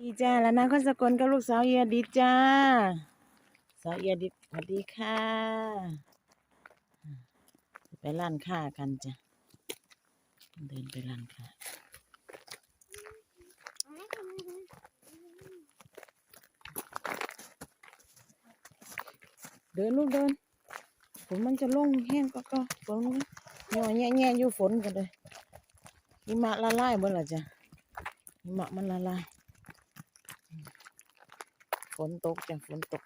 ดีจ้าแล้วนะคนสกลกับลูกสาวเอียดิจ้าสาวเอียดิสวัสดีค่ะไปร้านค้ากันจ้ะเดินไปร้านค้าเดินลูกเดินฝนมันจะลงแห้งก็ก็ฝนย่อแง่แง่อยู่ฝนกันเลยหิมะละลายหมดและจ้ะหิมะมันละลาย ฝนตกจ้ะฝนตก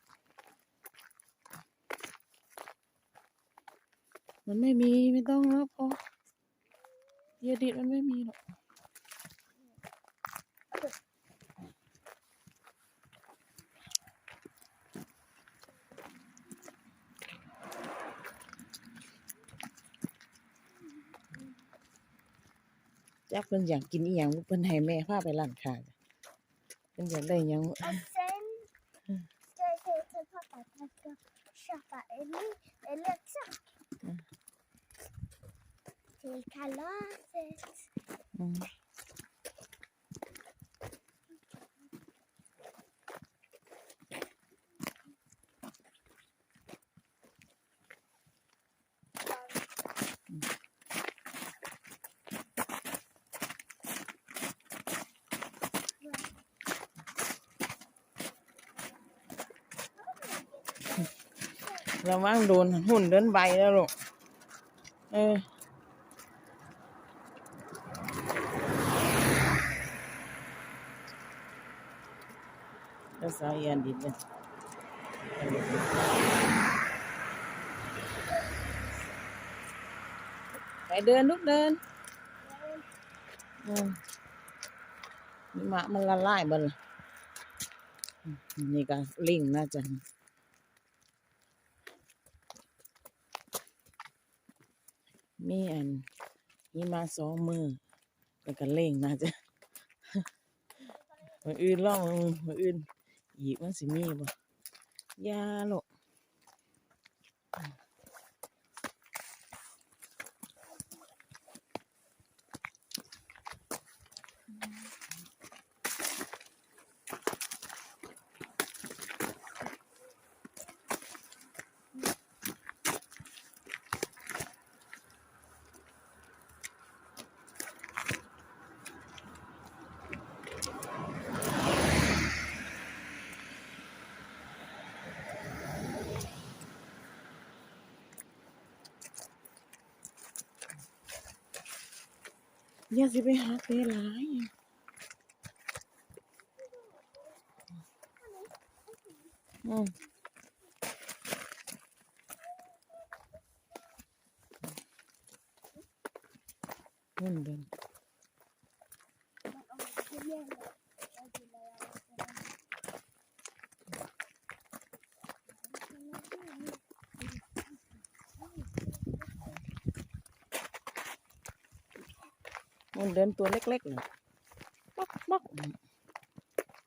มันไม่มีไม่ต้องแล้วพอเยดิดมันไม่มีหรอกจักเพิ่นอยากกินอีหยังเพิ่นให้แม่พาไปร้านค้าเพิ่นอยากได้หยัง Mm. Till kalaset. Mm. ระวังโดนหุ่นเดินใบแล้วลูก เออแล้วสาวยันดิดเลยไปเดินลูกเดินมนี่มะมันละลายบ่ล่ะอืมนี่ก็ลิงน่าจะ มีอันมีมาสองมือแล้วก็เล่งน่าจะมืออื่นล่องมืออื่นอีกมันสิมีบ่ยาหรอก หุ่นเดินหุ่ นเดินตัวเล็กๆเลยปักปัก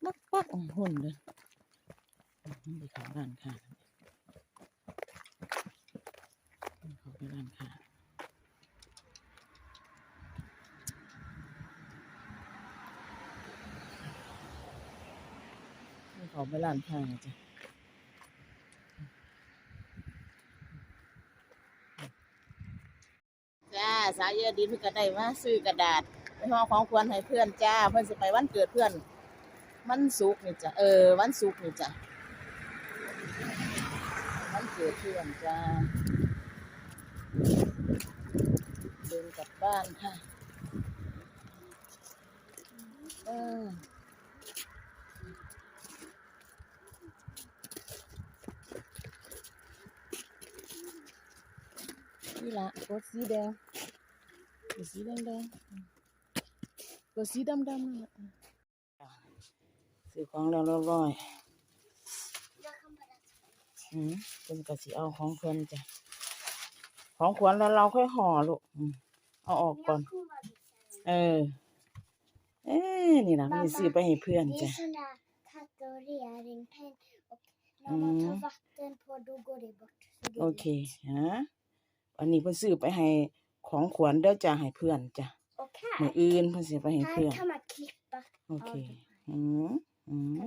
ปักปักหุ่นเดินไปเขาร้านค้าเขาไปร้านค้าเขาไปร้านค้าจ้ะ จ้า สาเยอดินเพิ่นก็ได้มาซื้อกระดาษไปห่อของควรให้เพื่อนจ้า เพื่อนสิไปวันเกิดเพื่อนวันศุกร์นี่จ้ะเออวันศุกร์นี่จ้ะวันเกิดเพื่อนจ้าเดินกลับบ้านค่ะเออนี่ละกดสีแดง ตัวสีแดงแดงๆตัวสีดำดำนั่นแหละซื้อของแล้วเรียบร้อย Jag kan bara อืมเป็นกะสิเอาของเพื่อนจ้ะ ของขวัญแล้วเราค่อยห่อลูกอืมเอาออกก่อน Jag kommer bara visa เออ เอ๊ะนี่นะมันซื้อไปให้เพื่อน Det จ้ะ är sån där kategorisering och när man tar Mm. vatten på då går det bort. Så det är โอเค ฮะ อันนี้เพิ่นซื้อไปให้ ของขวัญเด้อจ้ะให้เพื่อนจ้ะ Och มื้อ här, อื่นเพิ่นสิไปให้ här เพื่อน kan man klippa โอเค av dem. อืมอืม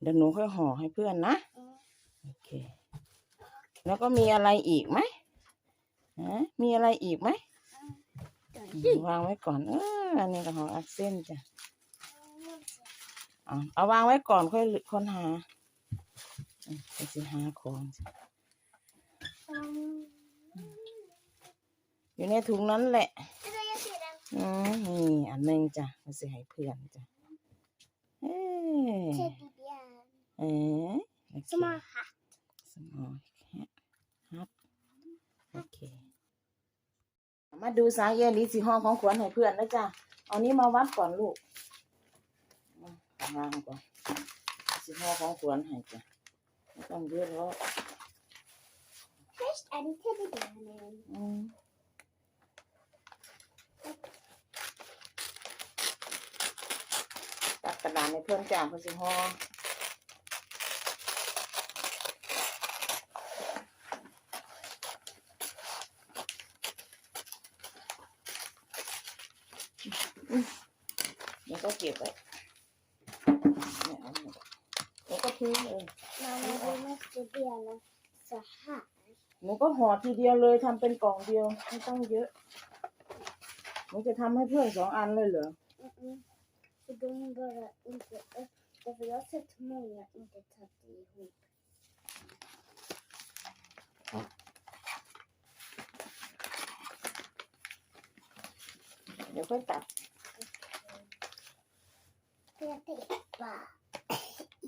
เดี๋ยวหนูค่อยห่อให้เพื่อนนะอืมโอเค แล้วก็มีอะไรอีกไหมฮะมีอะไรอีกไหมตัวอืนี้มวางไว้ก่อน เอออันนี้ก็ของอักเส้นจ้ะเอาเอาวางไว้ก่อนค่อยค้นหาอืมไปสิหาของจ้ะ อืมอยู่ในถุงนั้นแหละตัวนี้สีแดงอืมนี่อันหนึงจ้ะมาสิให้เพื่อนจ้ะเอ้เทยดดี้เบียร์เอ้ยโอเคสมอลฮัท small cat ฮับโอเค มาดูสายเยลีสีห้องของขวัญให้เพื่อนนะจ๊ะเอานี้มาวัดก่อนลูกเอาทำงานก่อนสีห้องของขวัญให้จ้ะไม่ต้องเยอะแล้ว First en teddy bear nemen. อืมตัดก ระดาษให้เพื่อนจ้าเพื่อนสิห้องเดี๋ยวก็เก็บไว้เนี่ยเอาหมดเลยวก็ทิ้งเอง Mamma, vi måste dela så här. หนูก็ห่อทีเดียวเลยทำเป็นกล่องเดียวไม่ต้องเยอะหนูจะทำให้เพื่อนสองอันเลยเหรอ de bara inte öppnar. För jag har sett många inte tagit ihop. เดี๋ยวค่อยตัด För jag tejpar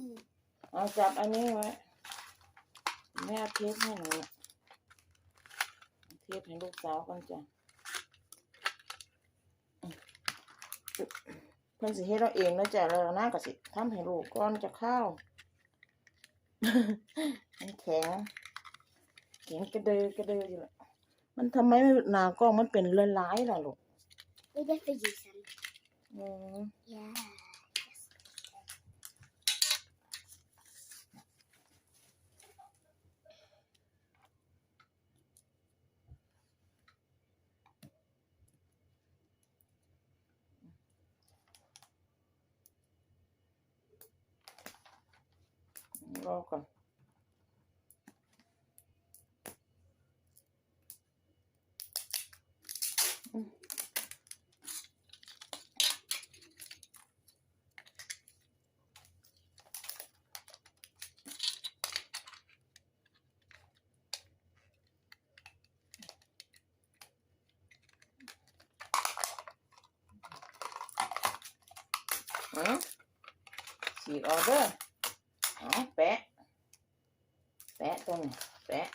i. เอาจับอันนี้ไว้แม่เอาเทปให้หนูเทปให้ลูกสาวก่อนจ้ะ เพิ่นสิเฮ็ดเราเองนะจ๊ะแล้วน้าก็สิทำให้ลูกก่อนจะเข้าวมันแข็งแข็งกระเดอกระเดออยู่ละมันทำไมไม่หนากล้องมันเป็นลายๆล่ะลูก Det är därför ljusen. อืม Ja. r อก่อน อืมฉีกออกเด้อเอาแปะ แปะตรงนี้แปะ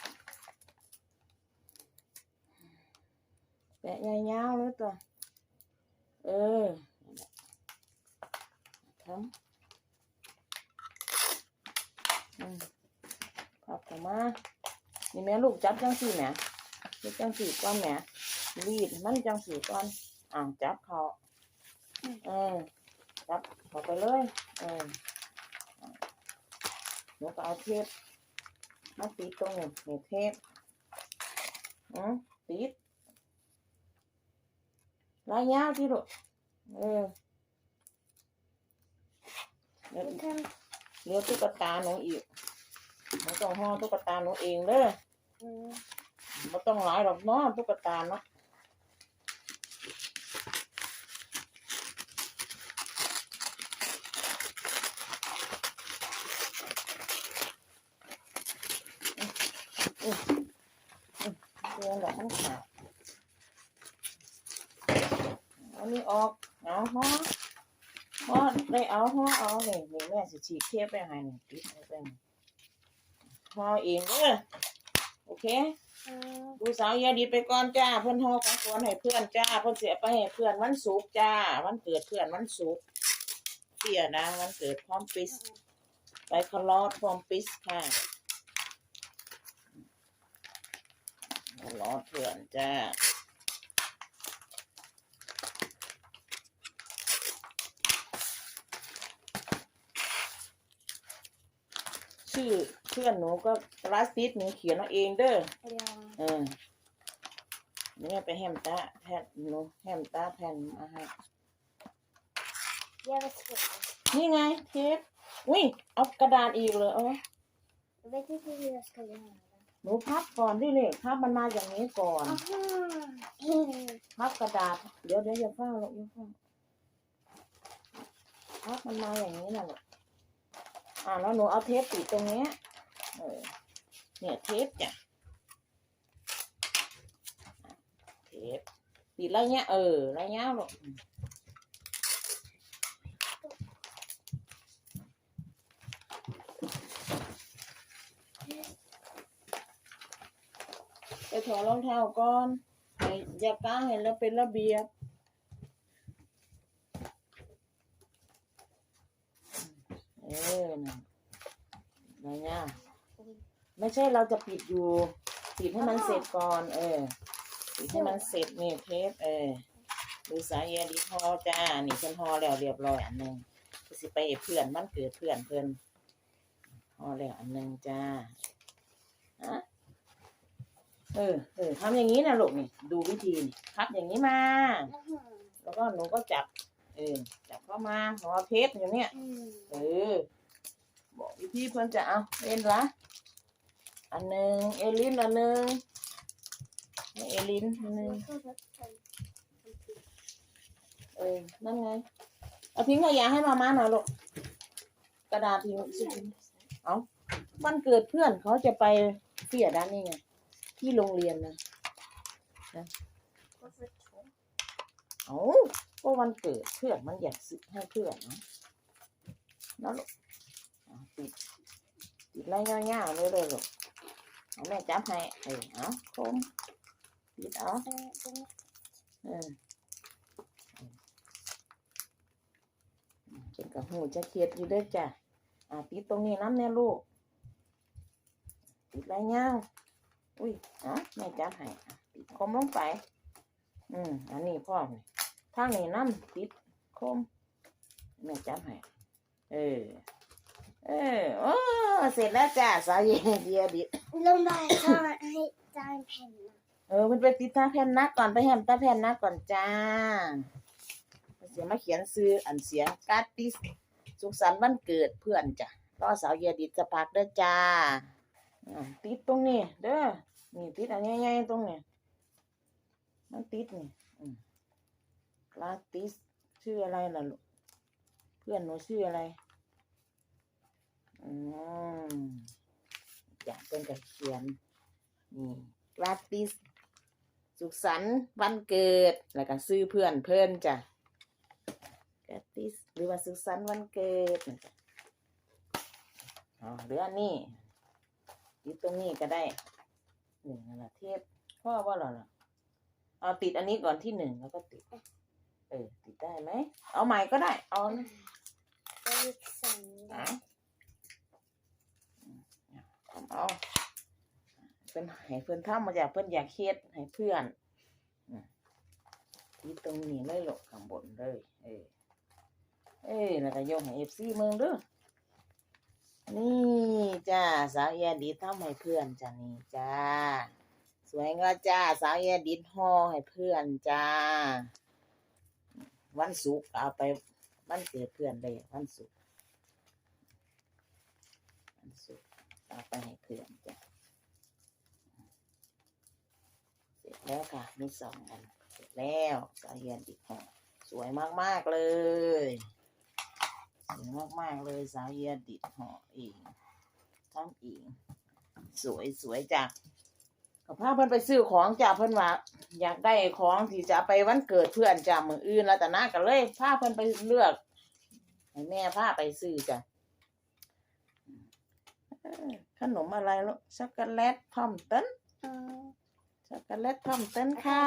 แปะยาวๆเลยตัว เออนั่นแหละทำอืมพับเข้ามา นี่แม่ลูกจับจังสี่แหม่จับจังสี่ก่อนแหม่รีดมันจังสี่ก่อนอ่าจับเขาเออจับเข้าไปเลย เออหนูก็เอาเทป มาติดตรงนี้นี่เทปอืมติดลายยาวที่ลูกเออเดี๋ยว Du kan... เดี๋ยวตุ๊กตาหนูอีกหนูต้องห่อตุ๊กตาหนูเองเด้อ Mm. ไม่ต้องหลายหรอกเนาะตุ๊กตาเนาะ อืมอืมอืมเดี๋ยวดอกมันขาดอานี่ออกเอาห่อห่อได้เอาห่อเอาเนี่ยนี่แม่สิฉีกเทียบไปให้นี่ติดไว้ไปนี่ห่อเองเด้อโอเคดูสาวยาดีไปก่อนจ้า เพื่อนห่อของควรให้เพื่อนจ้า เพื่อนเสียไปให้เพื่อนวันศุกร์จ้า วันเกิดเพื่อนวันศุกร์เสียนะวันเกิดพร้อมปิสไปคลอดพร้อมปิสค่ะ คลอดเพื่อนจ้าชื่อเพื่อนหนูก็ลาสติสหนูเขียนเอาเองเด้อ Ja. เออนี่แม่ไปแฮมตาแผ่นหนูแฮมตาแผ่นมาให้ Jag vet inte. นี่ไงเทปอุ้ยเอากระดาษอีกเลยเอาไว้ Jag vet inte hur jag ska göra. ห นูพับก่อนดิเลยพับมันมาอย่างนี้ก่อน Aha! พับกระดาษ เดี๋ยวเดี๋ยวอย่าเฝ้าลูกอย่าเฝ้าพับมันมาอย่างนี้น่ะลูกอ่าแล้วหนูเอาเทปติดตรงเนี้ยเออเนี่ยเทปจ้ะเทปติดไรเงี้ยเออไรเงี้ยลูก ถอดรองเท้าก่อนให้อย่ากาเห็นแล้วเป็นระเบียบเออนะไรเงี้ยไม่ใช่เราจะปิดอยู่ ปิดให้มันเสร็จก่อน เออ ปิดให้มันเสร็จนี่เทปเออ ดูสายเยดีพอจ้า นี่เพิ่นพอแล้วเรียบร้อยอันหนึ่งสิไปเพื่อนมันเกิดเพื่อนเพิ่นพอแล้วอันหนึ่งจ้า ฮะ เออเออทำอย่างนี้นะลูกนี่ดูวิธีนี่พับอย่างนี้มา แล้วก็หนูก็จับ เออจับเข้ามาหัวเทปอยู่เนี่ยเออ บอกวิธีเพื่อนจะเอาเล่นละอันหนึ่งเอลินอันหนึ่งนี่เอลินอันหนึ่งเออนั่นไงเอาทิ้งขยะให้มาม่าหน่อยลูกกระดาษทิ้งสิเอาวันเกิดเพื่อนเขาจะไปเสียด้านนี้ไง ที่โรงเรียนนะเอาก็วันเกิดเพื่อนมันอยากซื้อให้เพื่อนนะแล้วลูกเอาติดติดไล่ย่างๆเลยเลยลูกเอาแม่จับให้เออเอาคมติดเอาเออเป็นกับหูจะเคียดอยู่เด้วยจ้ะอ่าติดตรงนี้น้ำเนี่ยลูกติดไล่ย่าง อุ้ยเอาแม่จับให้อะติดคมลงไป อืมอันนี้พ่อนี่ทางนี้น้ำติดคมแม่จับให้เออ เออโอ้เสร็จแล้วจ้าสาวเย็นเดียวดิ Låt mig ta hit en penna. เออมันไปติดตาแผ่นนักก่อนไปแฮมตาแผ่นนักก่อนจ้าเสียมาเขียนซื้ออันเสียงการ์ดติสสุขสันต์วันเกิดเพื่อนจ้ะรอสาวเยดิดจะพักเด้อจ้าอ่า ติดตรงนี้ เด้อ นี่ติดอันใหญ่ๆตรงนี้ มันติดนี่อืมกราติสชื่ออะไรล่ะลูก เพื่อนหนูชื่ออะไร อืมอยากเป็นกับเขียน นี่กราติส สุขสันต์วันเกิด แล้วก็ซื้อเพื่อนเพื่อนจ้ะกราติส หรือว่าสุขสันต์วันเกิดอ๋อหรืออันนี้ ติดตรงนี้ก็ได้หนึ่งนั่นแหละเทปพ่อว่าหรอล่ะเอาติดอันนี้ก่อนที่หนึ่งแล้วก็ติด เออ ติดได้ไหม เอาใหม่ก็ได้ เอานะ Jag gick อะ sönder. เอาเพิ่นให้เพิ่นทำมาจากเพิ่นอยากเฮ็ดให้เพื่อนอืมที่ตรงนี้เลยหลกข้างบนเลย เออเอ้ยแล้วก็ยกให้เอฟซีเมืองเด้อ นี่จ้าสาวแยดิดทำให้เพื่อนจ้านี่จ้า สวยงาจ้าสาวแยดิดห่อให้เพื่อนจ้า วันศุกร์เอาไปวันเกิดเพื่อนเลยวันศุกร์วันศุกร์เอาไปให้เพื่อนจ้ะเสร็จแล้วค่ะมีสองอันเสร็จแล้วสาวแยดิดห่อสวยมากๆเลย สวยมากๆเลยสาวเยียดิดห่อเองทำเอง สวยสวยจ้ะก็พาเพิ่นไปซื้อของจ้ะเพิ่นว่าอยากได้ของที่จะไปวันเกิดเพื่อนจ้ะมืออื่นแล้วแต่นาก็เลยพาเพิ่นไปเลือกให้แม่พาไปซื้อจ้ะเอ้อขนมอะไรลูกช็อกโกแลตทอมตัน Mm. ช็อกโกแลตทอมตันค่ะ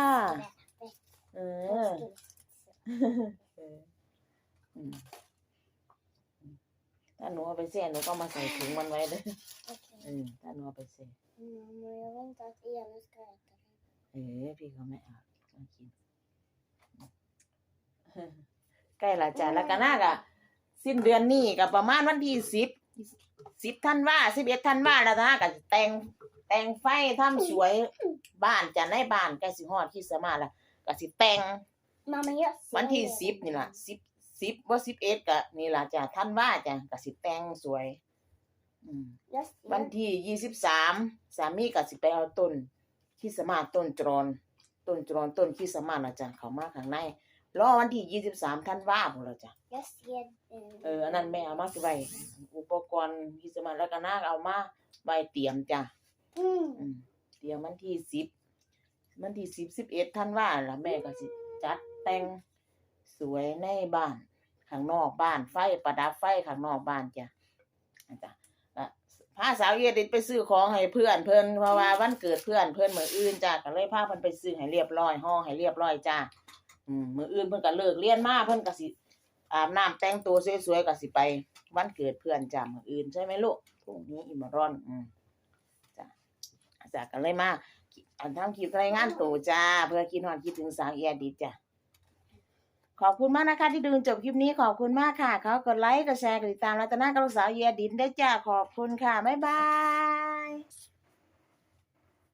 เออเอออืม ถ้าหนูเอาไปเสียหนูก็มาใส่ถุงมันไว้เลย Okej. เออถ้าหนูเอาไปเสีย Mm, men jag vill inte att Ela ska äta det. เออพี่ก็ไม่เอามากิน ใกล้ละจ้ะแล้วก็น่าก็สิ้นเดือนนี้ก็ประมาณวันที่สิบสิบธันวาสิบเอ็ดธันวาแล้วนะก็สิแต่งแต่งไฟทำสวยบ้านจ้ะในบ้านใกล้สิฮอดคริสต์มาสแล้วก็สิแต่ง Mamma, jag ser วันที่ det. สิบนี่ล่ะสิบ สิบว่าสิบเอ็ดกะนี่ล่ะจ้ะท่านว่าจ้ะกะสิแต่งสวย อืม Yes. วันที่ยี่สิบสามสามีก็สิไปเอาต้นคริสต์มาสต้นจรอนต้นจรอนต้นคริสต์มาสนะจ้ะเขามาข้างในรอวันที่ยี่สิบสามท่านว่าพุ่นละจ้ะ Yes. Yeah. เอออันนั้นแม่เอามาสิไว้อุปกรณ์คริสต์มาสแล้วก็นางเอามาไว้เตรียมจ้ะ Mm. อืมเตรียมวันที่สิบวันที่สิบสิบเอ็ดท่านว่าล่ะแม่ก็สิจัดแต่งสวยในบ้าน ข้างนอกบ้านไฟประดับไฟข้างนอกบ้านจ้ะนะจ้ะพาสาวเยดิตไปซื้อของให้เพื่อนเพิ่อนเพราะว่าวันเกิดเพื่อนเพิ่อนมืออื่นจ้ะก็เลยพาเพิ่นไปซื้อให้เรียบร้อยห่อให้เรียบร้อยจ้ะอืมมื้ออื่นเพิ่อนก็เลิกเรียนมาเพิ่อนก็สิอาบน้ำแต่งตัวสวยๆก็สิไปวันเกิดเพื่อนจ้ะมืออื่นใช่ไหมลูกพรุ่งนี้อิมารอนอืมจ้ะก็เลยมาอันทำคลิปรายงานตัวจ้า เพื่อคิดฮอดคิดถึงสาวเยดิจ้ะ ขอบคุณมากนะคะ ที่ดูจนจบคลิปนี้ขอบคุณมากค่ะ เขากดไลค์กดแชร์กดติดตามรัตนากับสาวเยียดินได้จ้าขอบคุณค่ะ บ๊ายบาย